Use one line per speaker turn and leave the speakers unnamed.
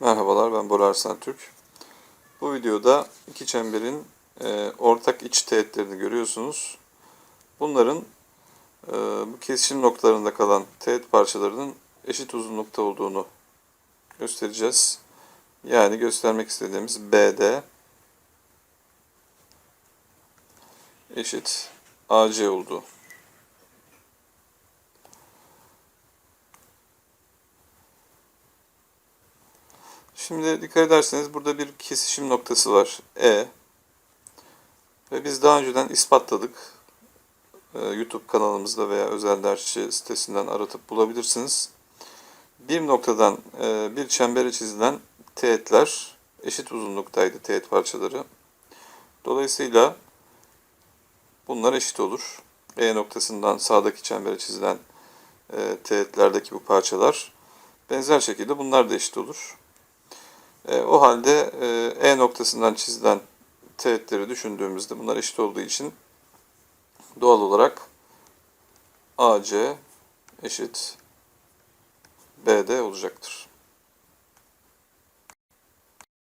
Merhabalar ben Bora Arslan Türk. Bu videoda iki çemberin e, ortak iç teğetlerini görüyorsunuz. Bunların e, bu kesişim noktalarında kalan teğet parçalarının eşit uzunlukta olduğunu göstereceğiz. Yani göstermek istediğimiz BD eşit AC olduğu. Şimdi dikkat ederseniz burada bir kesişim noktası var. E. Ve biz daha önceden ispatladık. Ee, YouTube kanalımızda veya özel dersçi sitesinden aratıp bulabilirsiniz. Bir noktadan e, bir çembere çizilen teğetler eşit uzunluktaydı teğet parçaları. Dolayısıyla bunlar eşit olur. E noktasından sağdaki çembere çizilen e, teğetlerdeki bu parçalar benzer şekilde bunlar da eşit olur. E, o halde e, E noktasından çizilen teğetleri düşündüğümüzde bunlar eşit olduğu için doğal olarak AC eşit BD olacaktır.